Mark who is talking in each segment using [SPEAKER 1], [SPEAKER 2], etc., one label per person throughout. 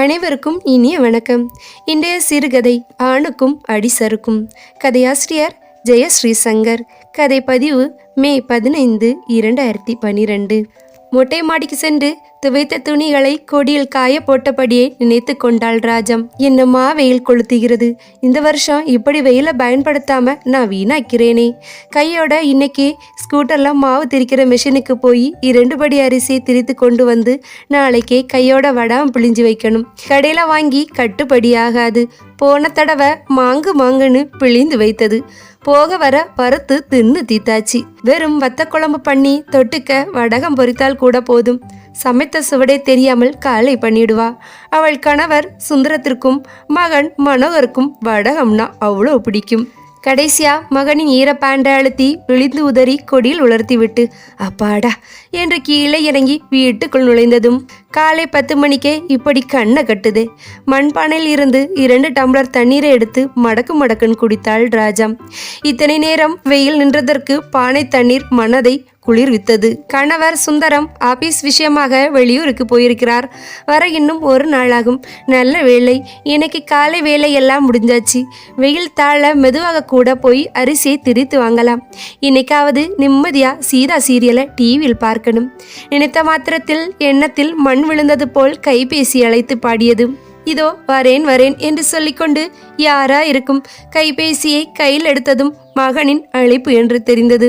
[SPEAKER 1] அனைவருக்கும் இனிய வணக்கம். இன்றைய சிறுகதை ஆணுக்கும் அடிசருக்கும் கதையாசிரியர் ஜெயஸ்ரீ சங்கர் கதை பதிவு மே பதினைந்து இரண்டாயிரத்தி பனிரெண்டு. மொட்டை மாடிக்கு சென்று துவைத்த துணிகளை கொடியில் காய போட்டபடியே நினைத்து கொண்டாள் ராஜம். என்னம்மா வெயில் கொளுத்துகிறது? இந்த வருஷம் இப்படி வெயிலை பயன்படுத்தாம நான் வீணாக்கிறேனே. கையோட இன்னைக்கு ஸ்கூட்டர்ல மாவு திரிக்கிற மிஷினுக்கு போய் இரண்டு படி அரிசியை திரித்து கொண்டு வந்து நாளைக்கே கையோட வடாம் பிழிஞ்சு வைக்கணும். கடையில வாங்கி கட்டுப்படியாகாது போன தடவை மாங்கு மாங்குன்னு பிழிந்து வைத்தது. போக வர வறுத்து தின்னு தீத்தாச்சு. வெறும் வத்த குழம்பு பண்ணி தொட்டுக்க வடகம் பொரித்தால் கூட போதும். சமைத்த சுவடே தெரியாமல் காலை பண்ணிடுவா. அவள் கணவர் சுந்தரத்திற்கும் மகன் மனோகருக்கும் வடகம்னா அவ்வளோ பிடிக்கும். கடைசியா மகனின் ஈரப்பாண்டை அழுத்தி விழிந்து உதறி கொடியில் உலர்த்திவிட்டு அப்பாடா என்று கீழே இறங்கி வீட்டுக்குள் நுழைந்ததும் காலை பத்து மணிக்கே இப்படி கண்ணை கட்டுதே. மண்பானையில் இருந்து இரண்டு டம்ளர் தண்ணீரை எடுத்து மடக்கு மடக்குன்னு குடித்தாள் ராஜம் இத்தனை நேரம் வெயில் நின்றதற்கு பானை தண்ணீர் மனதை குளிர்வித்தது கணவர் சுந்தரம் ஆபீஸ் விஷயமாக வெளியூருக்கு போயிருக்கிறார். வர இன்னும் ஒரு நாளாகும். நல்ல வேலை இன்னைக்கு காலை வேலையெல்லாம் முடிஞ்சாச்சு. வெயில் தாழ மெதுவாக கூட போய் அரிசியை திரித்து வாங்கலாம். இன்னைக்காவது நிம்மதியா சீதா சீரியலை டிவியில் பார்க்கணும். நினைத்த மாத்திரத்தில் எண்ணத்தில் மண் விழுந்தது போல் கைபேசி அழைத்து பாடியது. இதோ வரேன் வரேன் என்று சொல்லிக்கொண்டு யாரா இருக்கும்? கைபேசியை கையில் எடுத்ததும் மகனின் அழைப்பு என்று தெரிந்தது.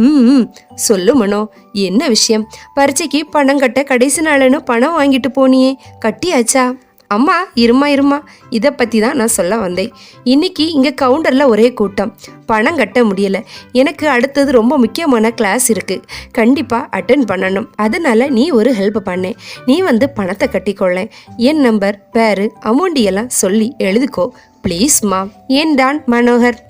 [SPEAKER 1] ம் சொல்லு மனோ என்ன விஷயம்? பரீட்சைக்கு பணம் கட்ட கடைசி நாளுன்னு பணம் வாங்கிட்டு போனியே கட்டியாச்சா? அம்மா இருமா இருமா. இதை பற்றி தான் நான் சொல்ல வந்தேன். இன்னைக்கு இங்கே கவுண்டரில் ஒரே கூட்டம். பணம் கட்ட முடியலை. எனக்கு அடுத்தது ரொம்ப முக்கியமான கிளாஸ் இருக்குது கண்டிப்பாக அட்டன் பண்ணணும். அதனால நீ ஒரு ஹெல்ப் பண்ணேன் நீ வந்து பணத்தை கட்டிக்கொள்ளேன் என் நம்பர் பேரு அமௌண்ட் எல்லாம் சொல்லி எழுதுக்கோ. ப்ளீஸ்மா ஏன்டான் மனோகர்?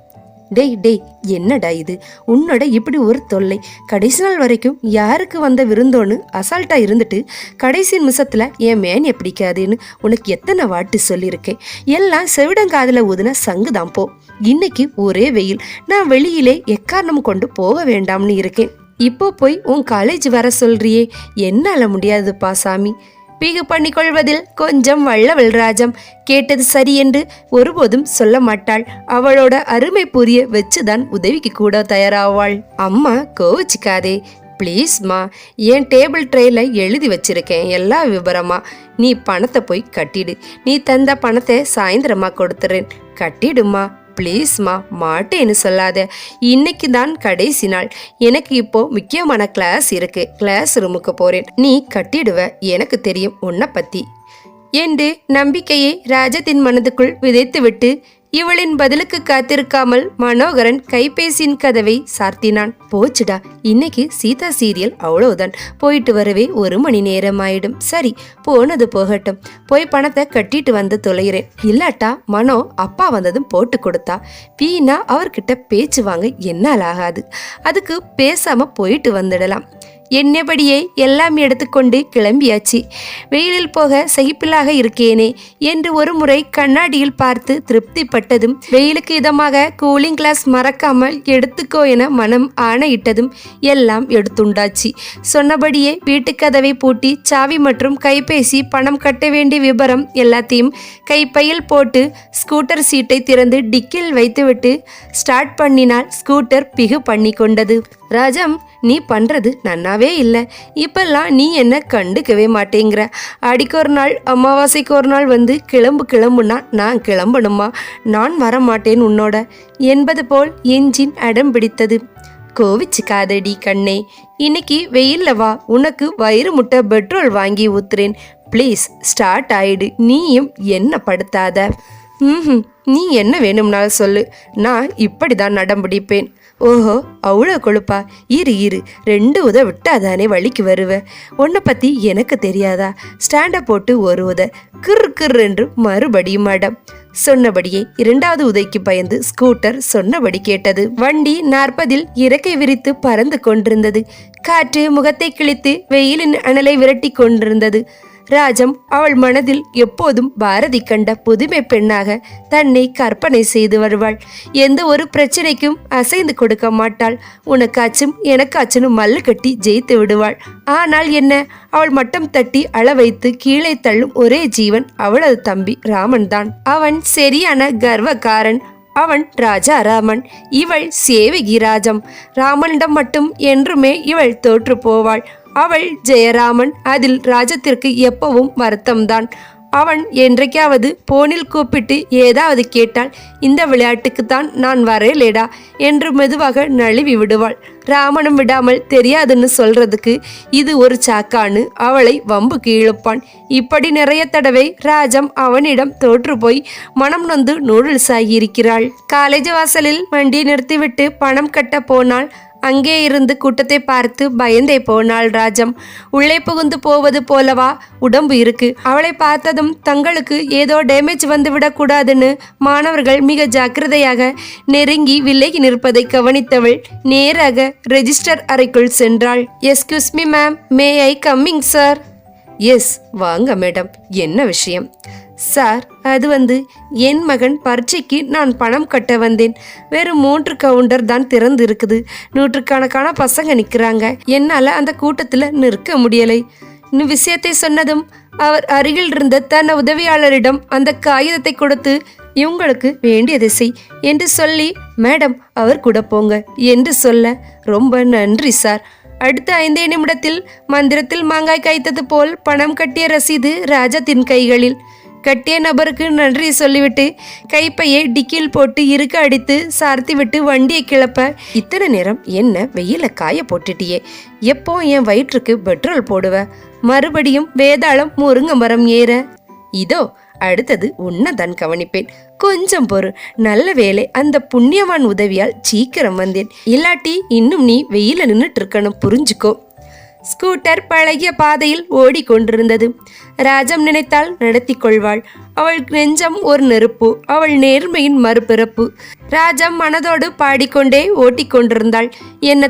[SPEAKER 1] டேய் டேய் என்னடா இது? உன்னோட இப்படி ஒரு தொல்லை. கடைசி நாள் வரைக்கும் யாருக்கு வந்த விருந்தோன்னு அசால்ட்டாக இருந்துட்டு கடைசி நிமிஷத்தில் என் மேனியை பிடிக்காதுன்னு உனக்கு எத்தனை வாட்டி சொல்லியிருக்கேன்? எல்லாம் செவிடங்காதில் ஊதுன சங்குதான் போ. இன்னைக்கு ஒரே வெயில். நான் வெளியிலே எக்காரணம் கொண்டு போக வேண்டாம்னு இருக்கேன். இப்போ போய் உன் காலேஜ் வர சொல்றியே. என்னால் முடியாதுப்பா சாமி. பிகு பண்ணிக்கொள்வதில் கொஞ்சம் வல்லவள் ராஜம். கேட்டது சரி என்று ஒருபோதும் சொல்ல மாட்டாள். அவளோட அருமை புரிய வச்சுதான் உதவிக்கு கூட தயாராவாள். அம்மா கோவிச்சுக்காதே. ப்ளீஸ்மா என் டேபிள் ட்ரேல எழுதி வச்சிருக்கேன். எல்லா விவரமா? நீ பணத்தை போய் கட்டிடு. நீ தந்த பணத்தை சாயந்தரமா கொடுத்துறேன். கட்டிடுமா? ப்ளீஸ்மா மாட்டேன்னு சொல்லாத. இன்னைக்கு தான் கடைசி நாள். எனக்கு இப்போ முக்கியமான கிளாஸ் இருக்கு. கிளாஸ் ரூமுக்கு போறேன். நீ கட்டிடுவ. எனக்கு தெரியும் உன்னை பத்தி. என்று நம்பிக்கையை ராஜத்தின் மனதுக்குள் விதைத்துவிட்டு இவளின் பதிலுக்கு காத்திருக்காமல் மனோகரன் கைபேசியின் கதவை சார்த்தினான். போச்சுடா இன்னைக்கு சீதா சீரியல் அவ்வளவுதான். போயிட்டு வரவே ஒரு மணி நேரம் ஆயிடும் சரி போனது போகட்டும். போய் பணத்தை கட்டிட்டு வந்து தொலைகிறேன். இல்லாட்டா மனோ அப்பா வந்ததும் போட்டு கொடுத்தா. வீணா அவர்கிட்ட பேச்சு வாங்க என்னால் ஆகாது. அதுக்கு பேசாம போயிட்டு வந்துடலாம். என்னபடியே எல்லாம் எடுத்துக்கொண்டு கிளம்பியாச்சு. வெயிலில் போக சகிப்பிலாக இருக்கேனே என்று ஒரு முறை கண்ணாடியில் பார்த்து திருப்திப்பட்டதும் வெயிலுக்கு இதமாக கூலிங் கிளாஸ் மறக்காமல் எடுத்துக்கோ என மனம் ஆணையிட்டதும் எல்லாம் எடுத்துண்டாச்சு. சொன்னபடியே வீட்டுக்கதவை பூட்டி சாவி மற்றும் கைபேசி பணம் கட்ட வேண்டிய விபரம் எல்லாத்தையும் கைப்பையில் போட்டு ஸ்கூட்டர் சீட்டை திறந்து டிக்கில் வைத்துவிட்டு ஸ்டார்ட் பண்ணினால் ஸ்கூட்டர் பிகு பண்ணி கொண்டது ராஜம் நீ பண்றது நன்னாவே இல்லை. இப்பெல்லாம் நீ என்ன கண்டுக்கவே மாட்டேங்கிற. அடிக்கு ஒரு நாள் அமாவாசைக்கு ஒரு நாள் வந்து கிளம்பு கிளம்புனா நான் கிளம்பணுமா? நான் வர மாட்டேன் உன்னோட. என்பது போல் என்ஜின் அடம் பிடித்தது. கோவிச்சுக்காதடி கண்ணே இன்னைக்கு வெயில்ல வா. உனக்கு வயிறு முட்டை பெட்ரோல் வாங்கி ஊத்துறேன். ப்ளீஸ் ஸ்டார்ட் ஆயிடு. நீயும் என்ன படுத்தாத? ம் நீ என்ன வேணும்னாலும் சொல்லு. நான் இப்படி தான் நடம் பிடிப்பேன். ஓஹோ அவ்வளோ கொழுப்பா. இரு இரு. ரெண்டு உத விட்டாதானே வழிக்கு வருவ. உன்னை பற்றி எனக்கு தெரியாதா? ஸ்டாண்டை போட்டு ஒரு உத. கிர் கிர் என்று மறுபடியும் மடம் சொன்னபடியே இரண்டாவது உதைக்கு பயந்து ஸ்கூட்டர் சொன்னபடி கேட்டது. வண்டி நாற்பதில் இறக்கை விரித்து பறந்து கொண்டிருந்தது. காற்று முகத்தை கிழித்து வெயிலின் அனலை விரட்டி கொண்டிருந்தது. ராஜம் அவள் மனதில் எப்போதும் பாரதி கண்ட புதுமை பெண்ணாக தன்னை கற்பனை செய்து வருவாள். எந்த ஒரு பிரச்சனைக்கும் அசைந்து கொடுக்க மாட்டாள். உனக்காச்சும் எனக்காச்சும் மல்லு கட்டி ஜெயித்து விடுவாள். ஆனால் என்ன? அவள் மட்டம் தட்டி அள வைத்து கீழே தள்ளும் ஒரே ஜீவன் அவளது தம்பி ராமன் தான் அவன் சரியான கர்வக்காரன். அவன் ராஜா ராமன். இவள் சேவகி ராஜம். ராமனிடம் மட்டும் என்றுமே இவள் தோற்று போவாள். அவள் ஜெயராமன் அதில் ராஜத்திற்கு எப்பவும் வருத்தம்தான். அவன் என்றைக்காவது போனில் கூப்பிட்டு ஏதாவது கேட்டால் இந்த விளையாட்டுக்கு தான் நான் வரலேடா என்று மெதுவாக நழுவி விடுவாள். ராமனும் விடாமல் தெரியாதுன்னு சொல்றதுக்கு இது ஒரு சாக்கான்னு அவளை வம்புக்கு இழுப்பான் இப்படி நிறைய தடவை ராஜம் அவனிடம் தோற்று போய் மனம் நொந்து நூடுல்ஸ் ஆகியிருக்கிறாள் காலேஜ் வாசலில் வண்டியை நிறுத்திவிட்டு பணம் கட்ட போனால் அங்கே இருந்து கூட்டத்தை பார்த்து பயந்தே போனாள் ராஜம். உள்ளே புகுந்து போவது போலவா? உடம்பு இருக்கு. அவளை பார்த்ததும் தங்களுக்கு ஏதோ டேமேஜ் வந்து விடக்கூடாதுன்னு மாணவர்கள் மிக ஜாக்கிரதையாக நெருங்கி விலகி நிற்பதை கவனித்தவள் நேராக ரெஜிஸ்டர் அறைக்குள் சென்றாள். Excuse me ma'am may I coming sir yes வாங்க மேடம் என்ன விஷயம்? சார் அது வந்து என் மகன் பரீட்சைக்கு நான் பணம் கட்ட வந்தேன். வெறும் மூன்று கவுண்டர் தான் திறந்து இருக்குது நூற்றுக்கணக்கான பசங்க நிற்கிறாங்க என்னால் அந்த கூட்டத்தில் நிற்க முடியலை. இன்னும் விஷயத்தை சொன்னதும் அவர் அருகில் இருந்த தன் உதவியாளரிடம் அந்த காகிதத்தை கொடுத்து இவங்களுக்கு வேண்டியதை செய் என்று சொல்லி மேடம் அவர் கூட போங்க என்று சொல்ல ரொம்ப நன்றி சார். அடுத்த ஐந்தே நிமிடத்தில் மந்திரத்தில் மாங்காய் காய்த்தது போல் பணம் கட்டிய ரசீது ராஜத்தின் கைகளில். கட்டிய நபருக்கு நன்றி சொல்லிவிட்டு கைப்பையை டிக்கில் போட்டு இருக்க அடித்து சார்த்தி விட்டு வண்டியை கிளப்ப இத்தனை நேரம் என்ன வெயில காய போட்டுட்டியே? எப்போ என் வயிற்றுக்கு பெட்ரோல் போடுவ? மறுபடியும் வேதாளம் முருங்க மரம் ஏற. இதோ அடுத்தது உன்னதான் கவனிப்பேன். கொஞ்சம் பொறு. நல்ல வேலை அந்த புண்ணியவான் உதவியால் சீக்கிரம் வந்தேன். இல்லாட்டி இன்னும் நீ வெயில நின்றுட்டு இருக்கணும். புரிஞ்சுக்கோ. ஸ்கூட்டர் பழகிய பாதையில் ஓடிக்கொண்டிருந்தது. ராஜம் நினைத்தால் நடத்தி கொள்வாள். அவள் நெஞ்சம் ஒரு நெருப்பு அவள் நேர்மையின் மறுபிறப்பு. ராஜம் மனதோடு பாடிக்கொண்டே ஓட்டிக்கொண்டிருந்தாள்.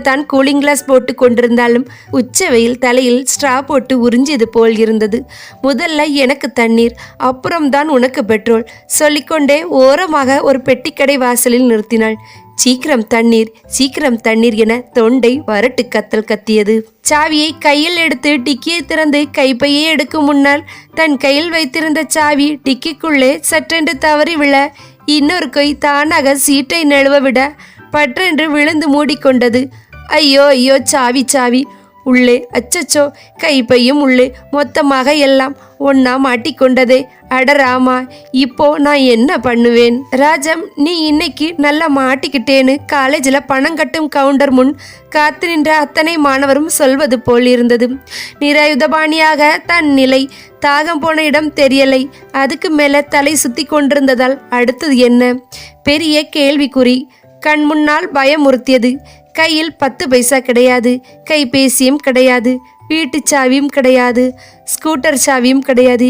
[SPEAKER 1] தான் கூலிங் கிளாஸ் போட்டு கொண்டிருந்தாலும் உச்ச வெயில் தலையில் ஸ்ட்ரா போட்டு உறிஞ்சியது போல் இருந்தது. முதல்ல எனக்கு தண்ணீர் அப்புறம்தான் உனக்கு பெட்ரோல். சொல்லிக்கொண்டே ஓரமாக ஒரு பெட்டிக்கடை வாசலில் நிறுத்தினாள். சீக்கிரம் தண்ணீர் சீக்கிரம் தண்ணீர் என தொண்டை வரட்டு கத்தல் கத்தியது. சாவியை கையில் எடுத்து டிக்கியை திறந்து கைப்பையை எடுக்கும் முன்னால் தன் கையில் வைத்திருந்த சாவி டிக்கிக்குள்ளே சற்றென்று தவறி விழ இன்னொரு கை தானாக சீட்டை நழுவ விட பற்றென்று விழுந்து மூடிக்கொண்டது. ஐயோ ஐயோ சாவி சாவி. உள்ளே. அச்சச்சோ கைப்பையும் உள்ளே. மொத்தமாக எல்லாம் ஒன்னா மாட்டிக்கொண்டதே. அடராமா இப்போ நான் என்ன பண்ணுவேன்? ராஜம் நீ இன்னைக்கு நல்லா மாட்டிக்கிட்டேன்னு காலேஜில் பணம் கட்டும் கவுண்டர் முன் காத்து நின்ற அத்தனை மாணவரும் சொல்வது போல் இருந்தது. நிராயுதபாணியாக தன் நிலை தாகம் போன இடம் தெரியலை. அதுக்கு மேலே தலை சுத்தி கொண்டிருந்ததால் அடுத்தது என்ன? பெரிய கேள்விக்குறி. கண் முன்னால் பயமுறுத்தியது. கையில் பத்து பைசா கிடையாது கைபேசியும் கிடையாது வீட்டு சாவியும் கிடையாது ஸ்கூட்டர் சாவியும் கிடையாது.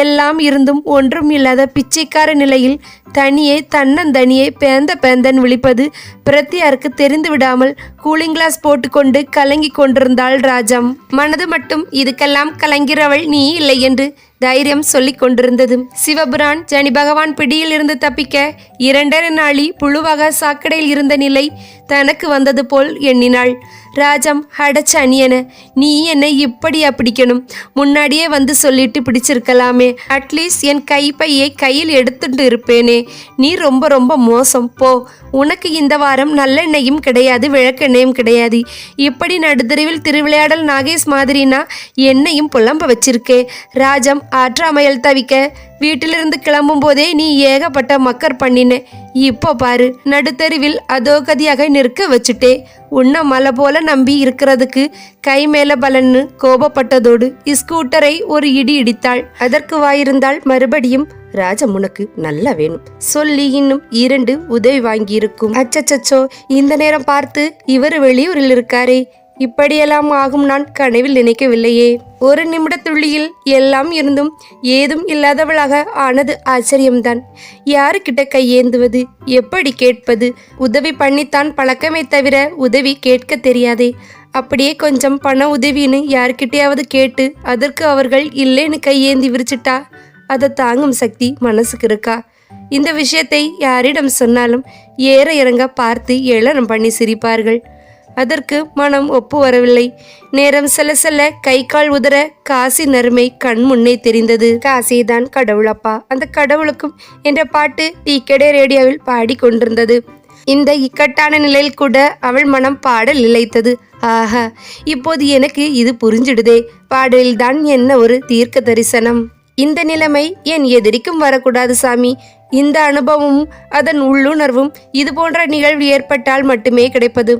[SPEAKER 1] எல்லாம் இருந்தும் ஒன்றும் இல்லாத பிச்சைக்கார நிலையில் தனியே தன்னந்தனியே பேந்த பேந்தன் விழிப்பது பிரத்தியாருக்கு தெரிந்து விடாமல் கூலிங் கிளாஸ் போட்டுக்கொண்டு கலங்கி கொண்டிருந்தாள் ராஜம். மனது மட்டும் இதுக்கெல்லாம் கலங்கிறவள் நீ இல்லை என்று தைரியம் சொல்லிக் கொண்டிருந்தது சிவபுரான் ஜனி பகவான் பிடியில் இருந்து தப்பிக்க இரண்டரை நாளி புழுவாக சாக்கடையில் இருந்த நிலை தனக்கு வந்தது போல் எண்ணினாள். ராஜம் அடச்ச அணியனை நீ என்னை இப்படியா பிடிக்கணும்? முன்னாடியே வந்து சொல்லிட்டு பிடிச்சிருக்கலாமே. அட்லீஸ்ட் என் கைப்பையை கையில் எடுத்துட்டு இருப்பேனே. நீ ரொம்ப ரொம்ப மோசம். போ. உனக்கு இந்த வாரம் நல்லெண்ணெயும் கிடையாது விளக்கெண்ணெயும் கிடையாது. இப்படி நடுத்தருவில் திருவிளையாடல் நாகேஷ் மாதிரினா என்னையும் புலம்ப வச்சிருக்கே. ராஜம் ஆற்றாமையல் தவிக்க வீட்டிலிருந்து கிளம்பும் போதே நீ ஏகப்பட்ட மக்கர் பண்ணின. இப்போ பாரு நடுத்தருவில் அதோ கதியாக நிற்க வச்சுட்டே. உன்னை மலை போல நம்பி இருக்கிறதுக்கு கை மேல பலன்னு கோபப்பட்டதோடு ஸ்கூட்டரை ஒரு இடி இடித்தாள். அதற்கு வாயிருந்தால் மறுபடியும் ராஜம் உனக்கு நல்லா வேணும். சொல்லி இன்னும் இரண்டு உதவி வாங்கியிருக்கும். அச்சச்சோ இந்த நேரம் பார்த்து இவர் வெளியூரில் இருக்காரே. இப்படியெல்லாம் ஆகும் நான் கனவில் நினைக்கவில்லையே. ஒரு நிமிடத்துள்ளியில் எல்லாம் இருந்தும் ஏதும் இல்லாதவளாக ஆனது ஆச்சரியம்தான். யாருக்கிட்ட கையேந்துவது? எப்படி கேட்பது? உதவி பண்ணித்தான் பழக்கமே தவிர உதவி கேட்க தெரியாதே. அப்படியே கொஞ்சம் பண உதவின்னு யார்கிட்டயாவது கேட்டு அதற்கு அவர்கள் இல்லைன்னு கையேந்தி விரிச்சிட்டா? அதை தாங்கும் சக்தி மனசுக்கு இருக்கா? இந்த விஷயத்தை யாரிடம் சொன்னாலும் ஏற இறங்க பார்த்து ஏளனம் பண்ணி சிரிப்பார்கள். அதற்கு மனம் ஒப்பு வரவில்லை நேரம் செல்ல செல்ல கை கால் உதற காசி நறுமை கண் முன்னே தெரிந்தது. காசிதான் கடவுளப்பா அந்த கடவுளுக்கும் என்ற பாட்டு டீ. கடை ரேடியோவில் பாடிக்கொண்டிருந்தது இந்த இக்கட்டான நிலையில் கூட அவள் மனம் பாடல் இழைத்தது ஆஹா இப்போது எனக்கு இது புரிஞ்சிடுதே. பாடலில்தான் என்ன ஒரு தீர்க்க தரிசனம். இந்த நிலைமை என் எதிரிக்கும் வரக்கூடாது சாமி? இந்த அனுபவமும் அதன் உள்ளுணர்வும் இது போன்ற நிகழ்வு ஏற்பட்டால் மட்டுமே கிடைப்பது.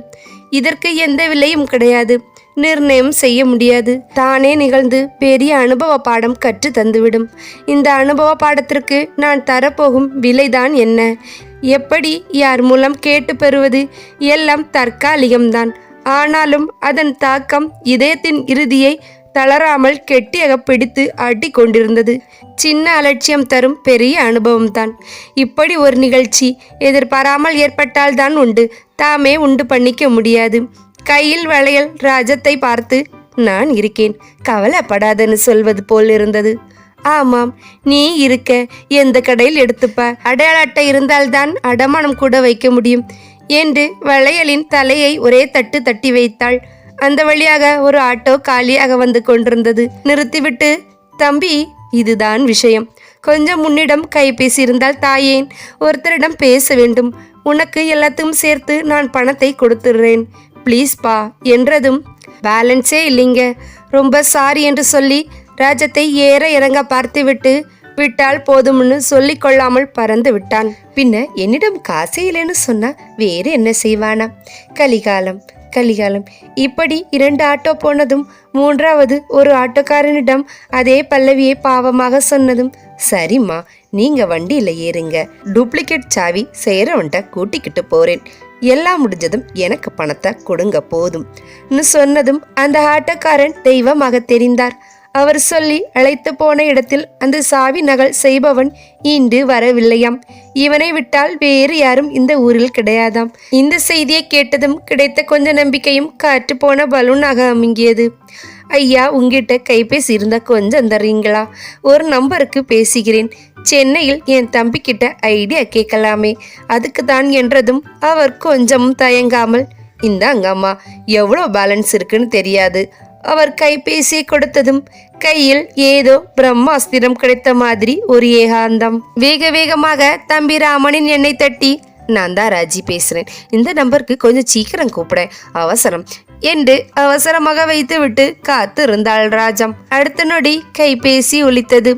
[SPEAKER 1] இதற்கு எந்த விலையும் கிடையாது. நிர்ணயம் செய்ய முடியாது. தானே நிகழ்ந்து பெரிய அனுபவ பாடம் கற்று தந்துவிடும். இந்த அனுபவ பாடத்திற்கு நான் தரப்போகும் விலைதான் என்ன? எப்படி யார் மூலம் கேட்டு பெறுவது? எல்லாம் தற்காலிகம்தான். ஆனாலும் அதன் தாக்கம் இதயத்தின் இறுதியை தளராமல் கெட்டியாக பிடித்து ஆட்டி கொண்டிருந்தது. சின்ன அலட்சியம் தரும் பெரிய அனுபவம்தான். இப்படி ஒரு நிகழ்ச்சி எதிர்பாராமல் ஏற்பட்டால்தான் உண்டு. தாமே உண்டு பண்ணிக்க முடியாது. கையில் வளையல் ராஜத்தை பார்த்து நான் இருக்கேன். கவலைப்படாதன்னு சொல்வது போல் இருந்தது. ஆமாம் நீ இருக்க. எந்த கடையில் எடுத்துப்ப? அடையாள அட்டை இருந்தால்தான் அடமானம் கூட வைக்க முடியும். என்று வளையலின் தலையை ஒரே தட்டு தட்டி வைத்தாள். அந்த வழியாக ஒரு ஆட்டோ காலியாக வந்து கொண்டிருந்தது. நிறுத்திவிட்டு தம்பி இதுதான் விஷயம். கொஞ்சம் உன்னிடம் கைபேசி இருந்தால் தாயேன் ஒருத்தரிடம் பேச வேண்டும். உனக்கு எல்லாத்தையும் சேர்த்து நான் பணத்தை கொடுத்துடுறேன். ப்ளீஸ் பா என்றதும் பேலன்ஸே இல்லைங்க. ரொம்ப சாரி என்று சொல்லி ராஜத்தை ஏற இறங்க பார்த்துவிட்டு விட்டால் போதும்னு சொல்லிக் கொள்ளாமல் பறந்து விட்டான். பின்ன என்னிடம் காசே இல்லைன்னு சொன்னா வேறு என்ன செய்வானா? கலிகாலம். கலிகாலம். இப்படி இரண்டு ஆட்டோ போனதும் மூன்றாவது ஒரு ஆட்டோக்காரனிடம் அதே பல்லவியை பாவமாக சொன்னதும் சரிம்மா நீங்க வண்டியில ஏறுங்க. டூப்ளிகேட் சாவி செய்யறவன்ட்ட கூட்டிக்கிட்டு போறேன். எல்லாம் முடிஞ்சதும் எனக்கு பணத்தை கொடுங்க போதும். சொன்னதும் அந்த ஆட்டோக்காரன் தெய்வமாக தெரிந்தார். அவர் சொல்லி அழைத்து போன இடத்தில் அந்த சாவி நகல் செய்பவன் இன்று வரவில்லையாம். இவனை விட்டால் வேறு யாரும் இந்த ஊரில் கிடையாதாம். இந்த செய்தியை கேட்டதும் கிடைத்த கொஞ்ச நம்பிக்கையும் காற்று போன பலூனாக அமுங்கியது. ஐயா உங்கிட்ட கைபேசி இருந்தால் கொஞ்சம் தர்றீங்களா ஒரு நம்பருக்கு பேசுகிறேன். சென்னையில் என் தம்பிக்கிட்ட ஐடியா கேட்கலாமே. அதுக்கு தான் என்றதும் அவர் கொஞ்சமும் தயங்காமல் இந்தாங்க அம்மா எவ்வளோ பேலன்ஸ் இருக்குன்னு தெரியாது அவர் கைபேசியை கொடுத்ததும் கையில் ஏதோ பிரம்மாஸ்திரம் கிடைத்த மாதிரி ஒரு ஏகாந்தம். வேக வேகமாக தம்பி ராமனின் எண்ணெய் தட்டி நான் தான் ராஜி பேசுறேன். இந்த நம்பருக்கு கொஞ்சம் சீக்கிரம் கூப்பிட. அவசரம். என்று அவசரமாக வைத்துவிட்டு காத்து இருந்தாள் ராஜம். அடுத்த நொடி கைபேசி ஒலித்தது.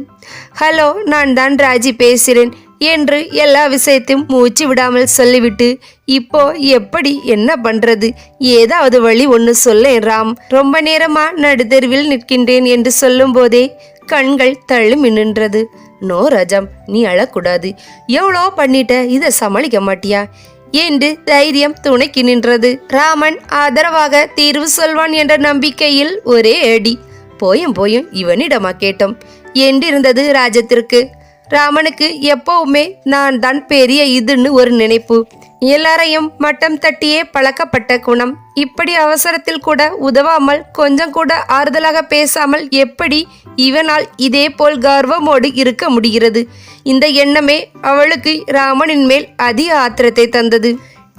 [SPEAKER 1] ஹலோ நான் தான் ராஜி பேசுகிறேன் என்று எல்லா விஷயத்தையும் மூச்சு விடாமல் சொல்லிவிட்டு இப்போ எப்படி என்ன பண்றது? ஏதாவது வழி ஒன்று சொல்லேன் ராம். ரொம்ப நேரமா நடுத்தெருவில் நிற்கின்றேன் என்று சொல்லும் போதே கண்கள் தள்ளி நின்றது. நோ ரஜம் நீ அழக்கூடாது. எவ்வளோ பண்ணிட்ட இதை சமாளிக்க மாட்டியா? என்று தைரியம் துணைக்கு நின்றது. ராமன் ஆதரவாக தீர்வு சொல்வான் என்ற நம்பிக்கையில் ஒரே அடி. போயும் போயும் இவனிடமா கேட்டோம் என்றிருந்தது ராஜத்திற்கு ராமனுக்கு எப்பவுமே நான் தான் பெரிய இதுன்னு ஒரு நினைப்பு. எல்லாரையும் மட்டம் தட்டியே பழக்கப்பட்ட குணம். இப்படி அவசரத்தில் கூட உதவாமல் கொஞ்சம் கூட ஆறுதலாக பேசாமல் எப்படி இவனால் இதே போல் கர்வமோடு இருக்க முடிகிறது? இந்த எண்ணமே அவளுக்கு ராமனின் மேல் அதிக ஆத்திரத்தை தந்தது.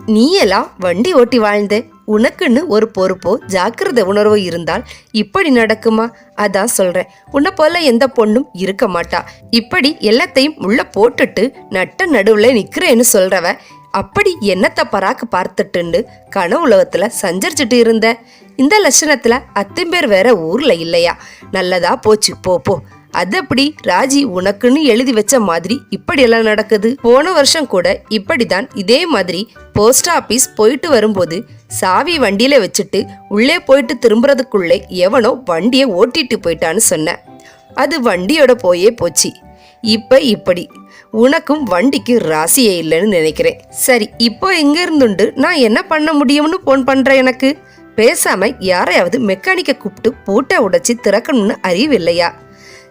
[SPEAKER 1] நீயெல்லாம் வண்டி ஓட்டி வாழ்ந்த உனக்குன்னு ஒரு பொறுப்போ ஜாக்கிரதை உணர்வோ இருந்தால் இப்படி நடக்குமா? அதான் சொல்றேன். உன்னை போல எந்த பொண்ணும் இருக்க மாட்டா. இப்படி எல்லாத்தையும் உள்ள போட்டுட்டு நட்ட நடுவுல நிக்கிறேன்னு சொல்றவ அப்படி என்னத்தை பராக்கு பார்த்துட்டுண்டு கனவு உலகத்துல சஞ்சரிச்சுட்டு இருந்த? இந்த லட்சணத்துல அத்தம்பேர் வேற ஊர்ல இல்லையா? நல்லதா போச்சு போ போ. அது அப்படி ராஜி உனக்குன்னு எழுதி வச்ச மாதிரி இப்படியெல்லாம் நடக்குது? போன வருஷம் கூட இப்படிதான் இதே மாதிரி போஸ்ட் ஆபீஸ் போயிட்டு வரும்போது சாவி வண்டியில வச்சுட்டு உள்ளே போயிட்டு திரும்புறதுக்குள்ளே எவனோ வண்டியை ஓட்டிட்டு போயிட்டான்னு சொன்னேன். அது வண்டியோட போயே போச்சு. இப்ப இப்படி. உனக்கும் வண்டிக்கு ராசியே இல்லைன்னு நினைக்கிறேன். சரி இப்போ எங்க இருந்துண்டு? நான் என்ன பண்ண முடியும்னு போன் பண்றேன் எனக்கு? பேசாம யாரையாவது மெக்கானிக்கை கூப்பிட்டு பூட்டை உடைச்சி திறக்கணும்னு அறிவில்லையா?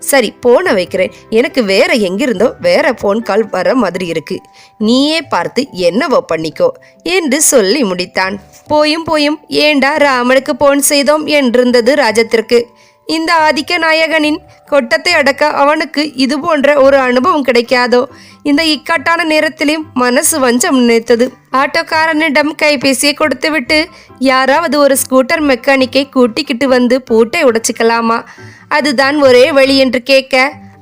[SPEAKER 1] சரி போனை வைக்கிறேன். எனக்கு வேற எங்கிருந்தோ வேற ஃபோன் கால் வர மாதிரி இருக்கு. நீயே பார்த்து என்னவோ பண்ணிக்கோ என்று சொல்லி முடித்தான். போயும் போயும் ஏண்டா ராமனுக்கு போன் செய்தோம்? என்றிருந்தது ராஜத்திற்கு. இந்த ஆதிக்க நாயகனின் கொட்டத்தை அடக்க அவனுக்கு இது போன்ற ஒரு அனுபவம் கிடைக்காதோ? இந்த இக்கட்டான நேரத்திலும் மனசு வஞ்சம் நினைத்தது. ஆட்டோக்காரனிடம் கைபேசியை கொடுத்துவிட்டு யாராவது ஒரு ஸ்கூட்டர் மெக்கானிக்கை கூட்டிக்கிட்டு வந்து பூட்டை உடைச்சிக்கலாமா? அதுதான் ஒரே வழி என்று கேட்க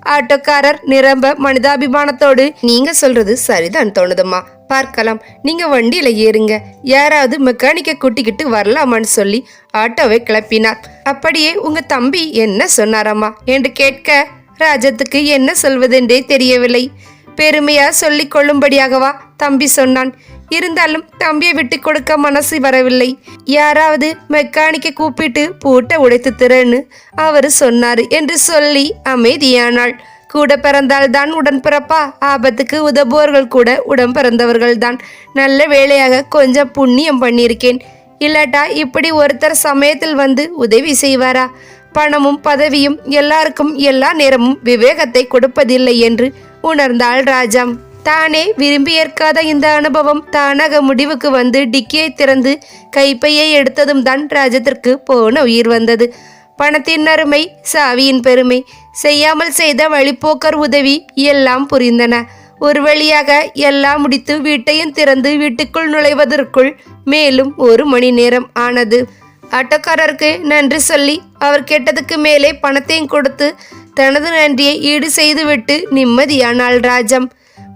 [SPEAKER 1] ஆட்டோக்காரர் நிரம்ப மனிதாபிமானத்தோடு நீங்க சொல்றது சரிதான் தோணுதம்மா. பார்க்கலாம். நீங்க வண்டியில ஏறுங்க. யாராவது மெக்கானிக்கை கூட்டிக்கிட்டு வரலாமான்னு சொல்லி ஆட்டோவை கிளப்பினார். அப்படியே உங்க தம்பி என்ன சொன்னாராமா என்று கேட்க ராஜத்துக்கு என்ன சொல்வதென்றே தெரியவில்லை. பெருமையா சொல்லிக் கொள்ளும்படியாகவா? தம்பி சொன்னான். இருந்தாலும் தம்பியை விட்டு கொடுக்க மனசு வரவில்லை. யாராவது மெக்கானிக்கை கூப்பிட்டு பூட்டை உடைத்து திறன்னு அவர் சொன்னார் என்று சொல்லி அமைதியானாள். கூட பிறந்தால்தான் உடன்பிறப்பா ஆபத்துக்கு உதவுபவர்கள் கூட உடன் பிறந்தவர்கள்தான். நல்ல வேலையாக கொஞ்சம் புண்ணியம் பண்ணியிருக்கேன். இல்லாட்டா இப்படி ஒருத்தர் சமயத்தில் வந்து உதவி செய்வாரா? பணமும் பதவியும் எல்லாருக்கும் எல்லா நேரமும் விவேகத்தை கொடுப்பதில்லை என்று உணர்ந்தாள் ராஜாம். தானே விரும்பி ஏற்காத இந்த அனுபவம். தானாக முடிவுக்கு வந்து டிக்கியை திறந்து கைப்பையை எடுத்ததும் தான் ராஜத்திற்கு போன உயிர் வந்தது. பணத்தின் அருமை சாவியின் பெருமை செய்யாமல் செய்த வழிப்போக்கர் உதவி எல்லாம் புரிந்தன. ஒரு வழியாக எல்லாம் முடித்து வீட்டையும் திறந்து வீட்டுக்குள் நுழைவதற்குள் மேலும் ஒரு மணி நேரம் ஆனது. ஆட்டோக்காரருக்கு நன்றி சொல்லி அவர் கேட்டதுக்கு மேலே பணத்தையும் கொடுத்து தனது நன்றியை ஈடு செய்துவிட்டு நிம்மதியானாள் ராஜம்.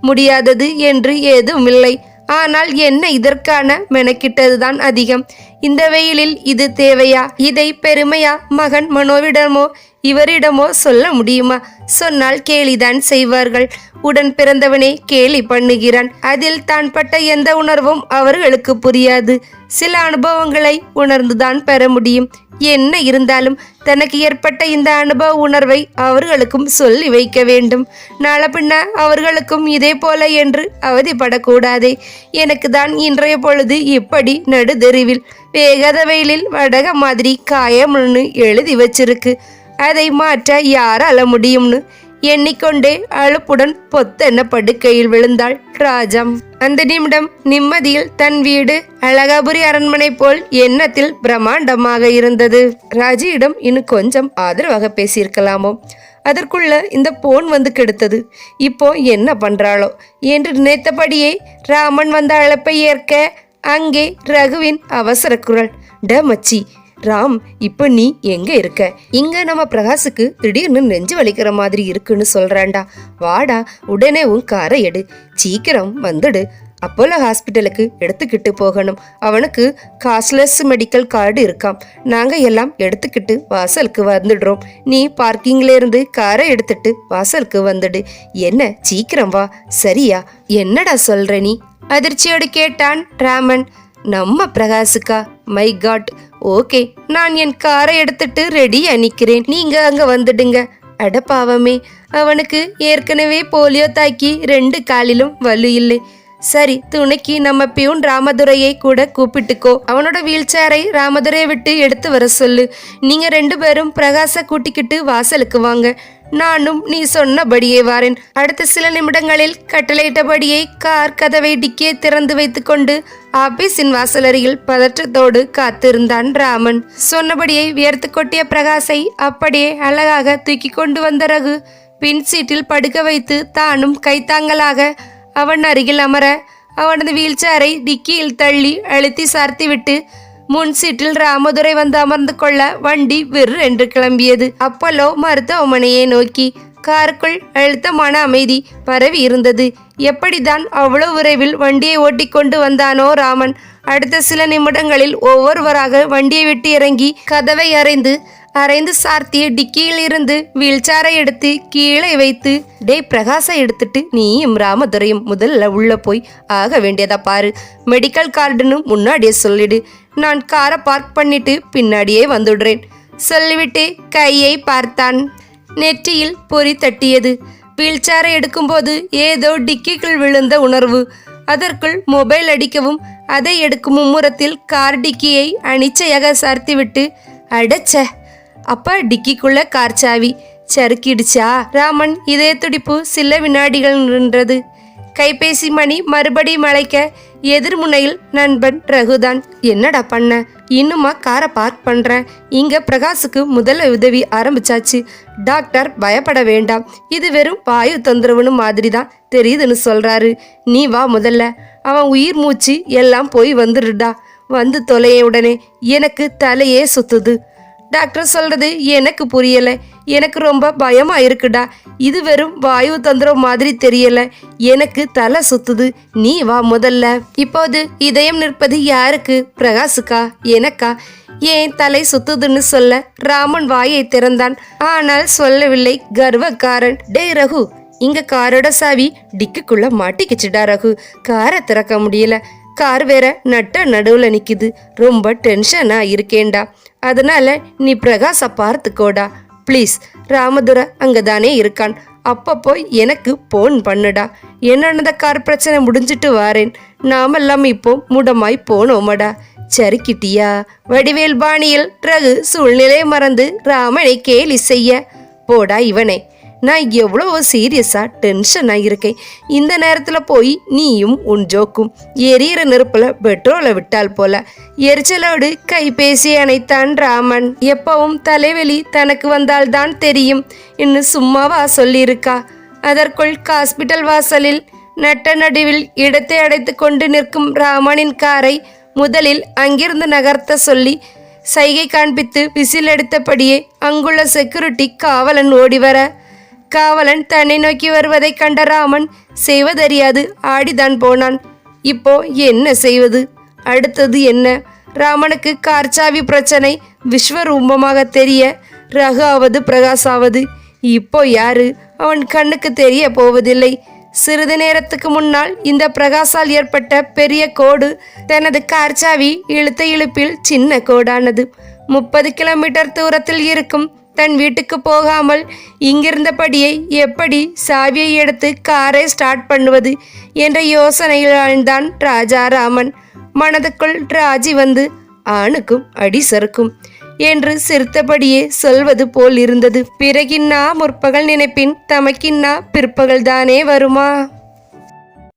[SPEAKER 1] முடியாதது என்று ஏதுமில்லை. ஆனால் என்ன இதற்கான மெனக்கிட்டதுதான் அதிகம். இந்த வெயிலில் இது தேவையா? இதை பெருமையா? மகன் மனோவிடமோ? இவரிடமோ சொல்ல முடியுமா? சொன்னால் கேலிதான் செய்வார்கள். உடன் பிறந்தவனே கேலி பண்ணுகிறான். அதில் தான் பட்ட எந்த உணர்வும் அவர்களுக்கு புரியாது. சில அனுபவங்களை உணர்ந்துதான் பெற முடியும். என்ன இருந்தாலும் தனக்கு ஏற்பட்ட இந்த அனுபவ உணர்வை அவர்களுக்கும் சொல்லி வைக்க வேண்டும். நாளை பின்ன அவர்களுக்கும் இதே போல என்று அவதிப்படக்கூடாதே. எனக்கு தான் இன்றைய பொழுது இப்படி நடுதெருவில். வேகாத வெயிலில் வடக மாதிரி காயம்னு எழுதி வச்சிருக்கு. அதை மாற்ற யாரால முடியும்னு? எண்ணிக்கொண்டே அழுப்புடன் பொத்தென்ன படுக்கையில் விழுந்தாள் ராஜம். அந்த நிமிடம் நிம்மதியில் தன் வீடு அழகாபுரி அரண்மனை போல் எண்ணத்தில் பிரம்மாண்டமாக இருந்தது. ராஜியிடம் இன்னும் கொஞ்சம் ஆதரவாக பேசியிருக்கலாமோ? அதற்குள்ள இந்த போன் வந்து கெடுத்தது. இப்போ என்ன பண்றாளோ? என்று நினைத்தபடியே ராமன் வந்த அழைப்பை ஏற்க அங்கே ரகுவின் அவசர குரல் ட மச்சி ராம் இப்போ நீ எங்க இருக்க? இங்க நம்ம பிரகாசுக்கு திடீர்னு நெஞ்சு வலிக்கிற மாதிரி இருக்குன்னு சொல்றான்டா. வாடா உடனே உன் காரை எடு. சீக்கிரம் வந்துடு. அப்போலோ ஹாஸ்பிட்டலுக்கு எடுத்துக்கிட்டு போகணும். அவனுக்கு காஸ்ட்லெஸ் மெடிக்கல் கார்டு இருக்காம். நாங்க எல்லாம் எடுத்துக்கிட்டு வாசலுக்கு வந்துடுறோம். நீ பார்க்கிங்ல இருந்து காரை எடுத்துட்டு வாசலுக்கு வந்துடு. என்ன சீக்கிரம் வா. சரியா? என்னடா சொல்ற நீ? அதிர்ச்சியோடு கேட்டான் ராமன். நம்ம பிரகாசுக்கா மை காட் ஓகே நான் என் காரை எடுத்துட்டு ரெடியா நிக்கிறேன். நீங்க அங்க வந்துடுங்க. அட பாவமே அவனுக்கு ஏற்கனவே போலியோ தாக்கி ரெண்டு காலிலும் வலு இல்லை. சரி துணைக்கு நம்ம பியூன் ராமதுரையை கூட கூப்பிட்டுக்கோ. அவனோட வீல் சேரை ராமதுரையை விட்டு எடுத்து வர சொல்லு. நீங்க ரெண்டு பேரும் பிரகாச கூட்டிக்கிட்டு வாசலுக்கு வாங்க. நானும் நீ சொன்னபடியே வாரேன். அடுத்த சில நிமிடங்களில் கட்டளையிட்டபடியே கார் கதவை டிக்கியை திறந்து வைத்துக்கொண்டு ஆபீஸின் வாசலருகில் பதற்றத்தோடு காத்திருந்தான் ராமன். சொன்னபடியே வியர்த்து கொட்டிய பிரகாசை அப்படியே அழகாக தூக்கி கொண்டு வந்த ரகு பின் சீட்டில் படுக்க வைத்து தானும் கைத்தாங்கலாக அவன் அருகில் அமர அவனது வீல்சேரை டிக்கியில் தள்ளி அழுத்தி சார்த்திவிட்டு முன் சீட்டில் ராமதுரை வந்து அமர்ந்து கொள்ள வண்டி விர் என்று கிளம்பியது. அப்பல்லோ மருத்துவமனையை நோக்கி காருக்குள் அழுத்தமான அமைதி பரவி இருந்தது. எப்படிதான் அவ்வளோ விரைவில் வண்டியை ஓட்டி கொண்டு வந்தானோ ராமன். அடுத்த சில நிமிடங்களில் ஒவ்வொருவராக வண்டியை விட்டு இறங்கி கதவை அறைந்து அரைந்து சார்த்திய டிக்கியில் இருந்து வீல்சாரை எடுத்து கீழே வைத்து டே பிரகாசை எடுத்துட்டு நீயும் ராமதுரையும் முதல்ல உள்ள போய் ஆக வேண்டியதா பாரு. மெடிக்கல் கார்டுன்னு முன்னாடியே சொல்லிடு. நான் காரை பார்க் பண்ணிட்டு பின்னாடியே வந்துடுறேன். சொல்லிவிட்டு கையை பார்த்தான். நெற்றியில் பொறி தட்டியது. வீல்சேரை எடுக்கும்போது ஏதோ டிக்கிக்குள் விழுந்த உணர்வு. அதற்குள் மொபைல் அடிக்கவும் அதை எடுக்கும் மும்முரத்தில் கார் டிக்கியை அனிச்சையாக சார்த்திவிட்டு அடைச்ச அப்பா டிக்கிக்குள்ள கார் சாவி. சறுக்கிடுச்சா? ராமன் இதய துடிப்பு சில வினாடிகள் நின்றது. கைபேசி மணி மறுபடியும் அழைக்க எதிர்முனையில் நண்பன் ரகுதான் என்னடா பண்ண? இன்னுமா காரை பார்க் பண்ணுறேன் இங்க பிரகாஷுக்கு முதல உதவி ஆரம்பிச்சாச்சு. டாக்டர் பயப்பட வேண்டாம். இது வெறும் வாயு தொந்தரவுன்னு மாதிரி தான் தெரியுதுன்னு சொல்றாரு. நீ வா முதல்ல. அவன் உயிர் மூச்சு எல்லாம் போய் வந்துடுடா. வந்து தொலைய உடனே எனக்கு தலையே சுத்துது. டாக்டர் சொல்றது எனக்கு புரியல. எனக்கு ரொம்ப பயமா இருக்குடா. இது வெறும் வாயு தந்திரம் மாதிரி தெரியல. எனக்கு தலை சுத்துது. நீ வா முதல்ல. இப்போது இதயம் நிற்பது யாருக்கு? பிரகாசுக்கா எனக்கா? ஏன் தலை சுத்துதுன்னு சொல்ல ராமன் வாயை திறந்தான். ஆனால் சொல்லவில்லை. கர்வக்காரன். டேய் ரகு இங்க காரோட சாவி டிக்குக்குள்ள மாட்டிக்கிச்சுடா ரகு. காரை திறக்க முடியல. கார் வேற நட்ட நடுவில் நிற்கிது ரொம்ப டென்ஷனாக இருக்கேன்டா. அதனால நீ பிரகாச பார்த்துக்கோடா. ப்ளீஸ் ராமதுரை அங்கதானே இருக்கான். அப்பப்போ எனக்கு போன் பண்ணுடா. என்னென்ன கார் பிரச்சனை முடிஞ்சிட்டு வாரேன். நாமெல்லாம் இப்போ முடமாய் போனோமடா. சரிக்கிட்டியா வடிவேல் பாணியில் ரகு சூழ்நிலை மறந்து ராமனை கேலி செய்ய. போடா இவனே. நான் எவ்வளோ சீரியஸாக டென்ஷனாக இருக்கேன் இந்த நேரத்தில் போய் நீயும் உன் ஜோக்கும் எரியிற நெருப்பில் பெட்ரோலை விட்டால் போல. எரிச்சலோடு கைபேசி அணைத்தான் ராமன். எப்பவும் தலைவலி தனக்கு வந்தால்தான் தெரியும். இன்னும் சும்மாவா சொல்லியிருக்கா. அதற்குள் ஹாஸ்பிட்டல் வாசலில் நட்ட நடுவில் இடத்தை அடைத்து கொண்டு நிற்கும் ராமனின் காரை முதலில் அங்கிருந்து நகர்த்த சொல்லி சைகை காண்பித்து விசில் எடுத்தபடியே அங்குள்ள செக்யூரிட்டி காவலன் ஓடி வர காவலன் தன்னை நோக்கி வருவதைக் கண்ட ராமன் செய்வதறியாது ஆடிதான் போனான். இப்போ என்ன செய்வது? அடுத்தது என்ன? ராமனுக்கு கார்ச்சாவி பிரச்சனை விஸ்வரூபமாக தெரிய ரகு பிரகாசாவது. இப்போ யாரு? அவன் கண்ணுக்கு தெரிய போவதில்லை. சிறிது நேரத்துக்கு முன்னால் இந்த பிரகாசால் ஏற்பட்ட பெரிய கோடு தனது கார்ச்சாவி இழுத்த இழுப்பில் சின்ன கோடானது. முப்பது கிலோமீட்டர் தூரத்தில் இருக்கும் தன் வீட்டுக்கு போகாமல் இங்கிருந்தபடியே எப்படி சாவியை எடுத்து காரை ஸ்டார்ட் பண்ணுவது என்ற யோசனையில் ஆழ்ந்தான் ராஜாராமன். மனதுக்குள் ராஜி வந்து ஆணுக்கும் அடி சறுக்கும் என்று சிரித்தபடியே சொல்வது போல் இருந்தது. பிறகின்னா முற்பகல் நினைப்பின் தமக்கின்னா பிற்பகல் தானே வருமா?